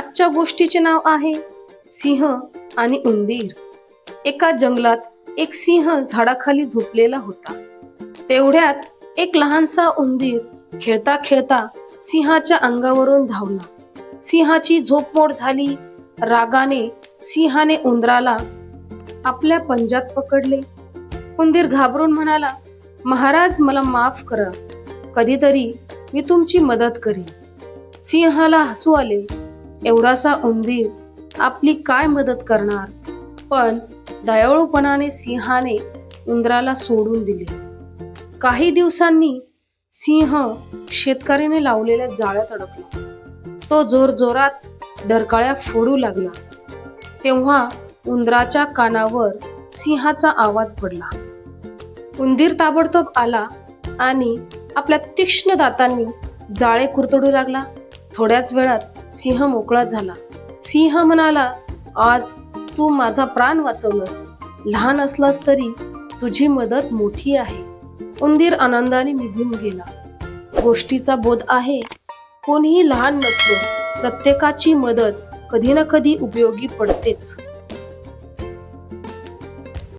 आजच्या गोष्टीचे नाव आहे सिंह आणि उंदीर. एका जंगलात एक सिंह झाडाखाली झोपलेला होता. तेवढ्यात एक लहानसा उंदीर खेळता खेळता सिंहाच्या अंगावरून धावला. सिंहाची झोपमोड झाली. रागाने सिंहाने उंदराला आपल्या पंजात पकडले. उंदीर घाबरून म्हणाला महाराज मला माफ करा. कधीतरी मी तुमची मदत करीन. सिंहाला हसू आले. एवढासा उंदीर आपली काय मदत करणार? पण दयाळूपणाने सिंहाने उंदराला सोडून दिले. काही दिवसांनी सिंह शेतकऱ्याने लावलेल्या जाळ्यात अडकला. तो जोर जोरात डरकाळ्या फोडू लागला. तेव्हा उंदराच्या कानावर सिंहाचा आवाज पडला. उंदीर ताबडतोब आला आणि आपल्या तीक्ष्ण दातांनी जाळे कुरतडू लागला. थोड्याच वेळात सिंह मोकळा झाला. सिंह म्हणाला आज तू माझा प्राण वाचवलंस. लहान असलास तरी तुझी मदत मोठी आहे. उंदीर आनंदाने निघून गेला. गोष्टीचा बोध आहे. कोणीही लहान नसलो प्रत्येकाची मदत कधी ना कधी उपयोगी पडतेच.